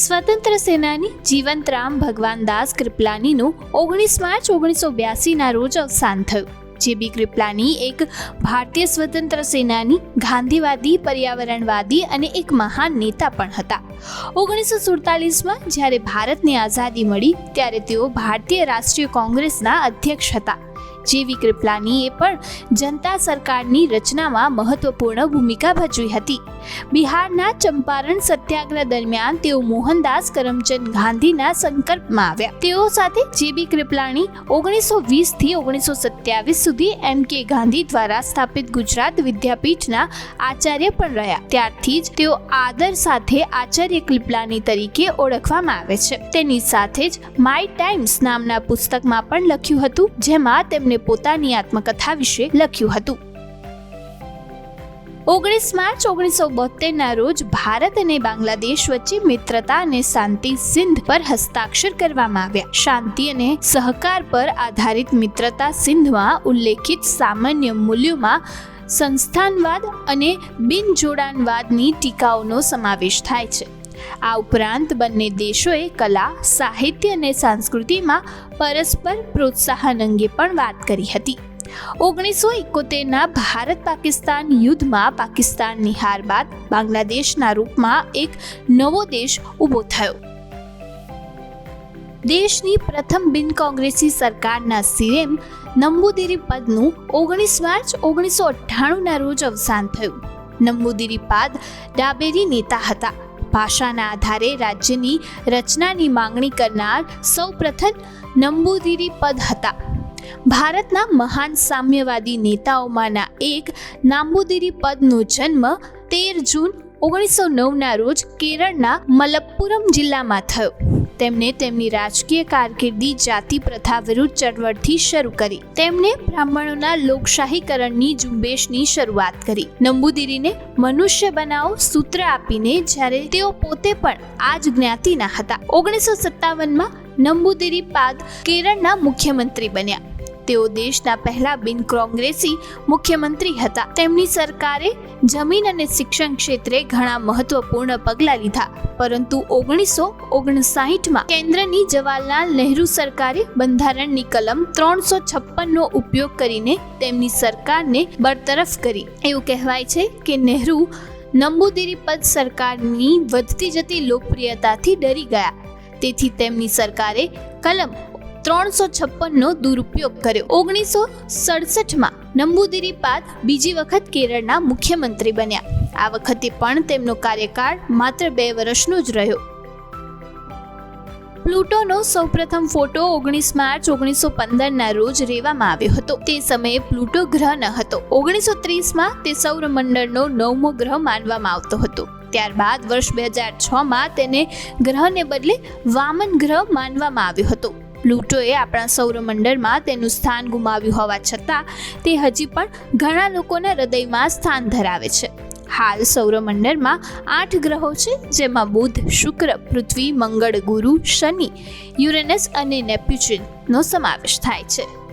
સ્વતંત્ર સેનાની જીવંતરામ ભગવાન દાસ કૃપલાનીનું ઓગણીસ માર્ચ ઓગણીસો બ્યાસીના રોજ અવસાન થયું, જે બી કૃપલાની એક ભારતીય સ્વતંત્ર સેનાની ગાંધીવાદી, પર્યાવરણવાદી અને એક મહાન નેતા પણ હતા. ઓગણીસો સુડતાલીસમાં જ્યારે ભારતને આઝાદી મળી, ત્યારે તેઓ ભારતીય રાષ્ટ્રીય કોંગ્રેસના અધ્યક્ષ હતા. જેવી કૃપલાનીએ પણ જનતા સરકારની રચનામાં મહત્વપૂર્ણ ભૂમિકા ભજવી હતી. બિહારના ચંપારણ સત્યાગ્રહ દરમિયાન તેઓ મોહનદાસ કરમચંદ ગાંધીના સંકલ્પમાં આવ્યા. તેઓ સાથે જેબી કૃપલાણી ઓગણીસો વીસથી ઓગણીસો સત્યાવીસ સુધી એમ કે ગાંધી દ્વારા સ્થાપિત ગુજરાત વિદ્યાપીઠના આચાર્ય પણ રહ્યા. ત્યારથી જ તેઓ આદર સાથે આચાર્ય કૃપલાની તરીકે ઓળખવામાં આવે છે. તેની સાથે જ માય ટાઈમ્સ નામના પુસ્તકમાં પણ લખ્યું હતું, જેમાં તેમણે પોતાની આત્મકથા વિશે લખ્યું હતું. ઓગણીસ માર્ચ ઓગણીસો બોતેરના રોજ ભારત અને બાંગ્લાદેશ વચ્ચે મિત્રતા અને શાંતિ સિંધ પર હસ્તાક્ષર કરવામાં આવ્યા. શાંતિ અને સહકાર પર આધારિત મિત્રતા સિંધમાં ઉલ્લેખિત સામાન્ય મૂલ્યોમાં સંસ્થાનવાદ અને બિનજોડાણવાદની ટીકાઓનો સમાવેશ થાય છે. આ ઉપરાંત બંને દેશોએ કલા, સાહિત્ય અને સંસ્કૃતિમાં પરસ્પર પ્રોત્સાહન અંગે પણ વાત કરી હતી. ઓગણીસો એકોતેરના ભારત પાકિસ્તાન યુદ્ધમાં પાકિસ્તાનની હાર બાદ બાંગ્લાદેશના રૂપમાં એક નવો દેશ ઊભો થયો. દેશની પ્રથમ બિન કોંગ્રેસી સરકારના સીએમ નંબુદિરી પદનું ઓગણીસ માર્ચ ઓગણીસો અઠ્ઠાણુંના રોજ અવસાન થયું. નંબુદિરી પાદ ડાબેરી નેતા હતા. ભાષાના આધારે રાજ્યની રચનાની માંગણી કરનાર સૌપ્રથમ નંબુદિરી પદ હતા. ભારતના મહાન સામ્યવાદી નેતાઓમાંના એક નાંબુદિરી પદનો જન્મ તેર જૂન ઓગણીસો નવના રોજ કેરળના મલપ્પુરમ જિલ્લામાં થયો. તેમણે તેમની રાજકીય કારકિર્દી જાતિ પ્રથા વિરુદ્ધ ચળવળથી શરૂ કરી. તેમણે બ્રાહ્મણોના લોકશાહીકરણની ઝુંબેશની શરૂઆત કરી. નંબુદિરીને મનુષ્ય બનાવો સૂત્ર આપીને જ્યારે તેઓ પોતે પણ આ જ જ્ઞાતિના હતા. ઓગણીસો સત્તાવનમાં નંબુદિરી પાદ કેરળના મુખ્યમંત્રી બન્યા. તેઓ દેશના પહેલા બિન કોંગ્રેસી મુખ્યમંત્રી હતા. તેમની સરકારે જમીન અને શિક્ષણ ક્ષેત્રે ઘણા મહત્વપૂર્ણ પગલાં લીધા, પરંતુ ઓગણીસો ઓગણસાઠમાં કેન્દ્રની જવાહરલાલ નહેરુ સરકારે બંધારણની કલમ ત્રણસો છપ્પનનો ઉપયોગ કરીને તેમની સરકારને બરતરફ કરી. એવું કહેવાય છે કે નહેરુ નંબુદિરી પદ સરકારની વધતી જતી લોકપ્રિયતાથી ડરી ગયા. તેથી તેમની સરકારે કલમ ત્રણસો છપ્પનનો દુરુપયોગ કર્યો. ઓગણીસો સડસઠમાં નંબુદિરી પાદ બીજી વખત કેરળના મુખ્યમંત્રી બન્યા. આ વખતે પણ તેમનો કાર્યકાળ માત્ર બે વર્ષનો જ રહ્યો. પ્લુટોનો સૌપ્રથમ ફોટો ઓગણીસ માર્ચ ઓગણીસો પંદરના રોજ રેવામાં આવ્યો હતો. તે સમયે પ્લુટો ગ્રહ ન હતો. ઓગણીસો ત્રીસમાં તે સૌરમંડળનો નવમો ગ્રહ માનવામાં આવતો હતો. ત્યારબાદ વર્ષ બે હજાર છમાં તેને ગ્રહને બદલે વામન ગ્રહ માનવામાં આવ્યો હતો. પ્લુટોએ આપણા સૌરમંડળમાં તેનું સ્થાન ગુમાવ્યું હોવા છતાં તે હજી પણ ઘણા લોકોના હૃદયમાં સ્થાન ધરાવે છે. હાલ સૌરમંડળમાં આઠ ગ્રહો છે, જેમાં બુધ, શુક્ર, પૃથ્વી, મંગળ, ગુરુ, શનિ, યુરેનસ અને નેપ્યુચિનનો સમાવેશ થાય છે.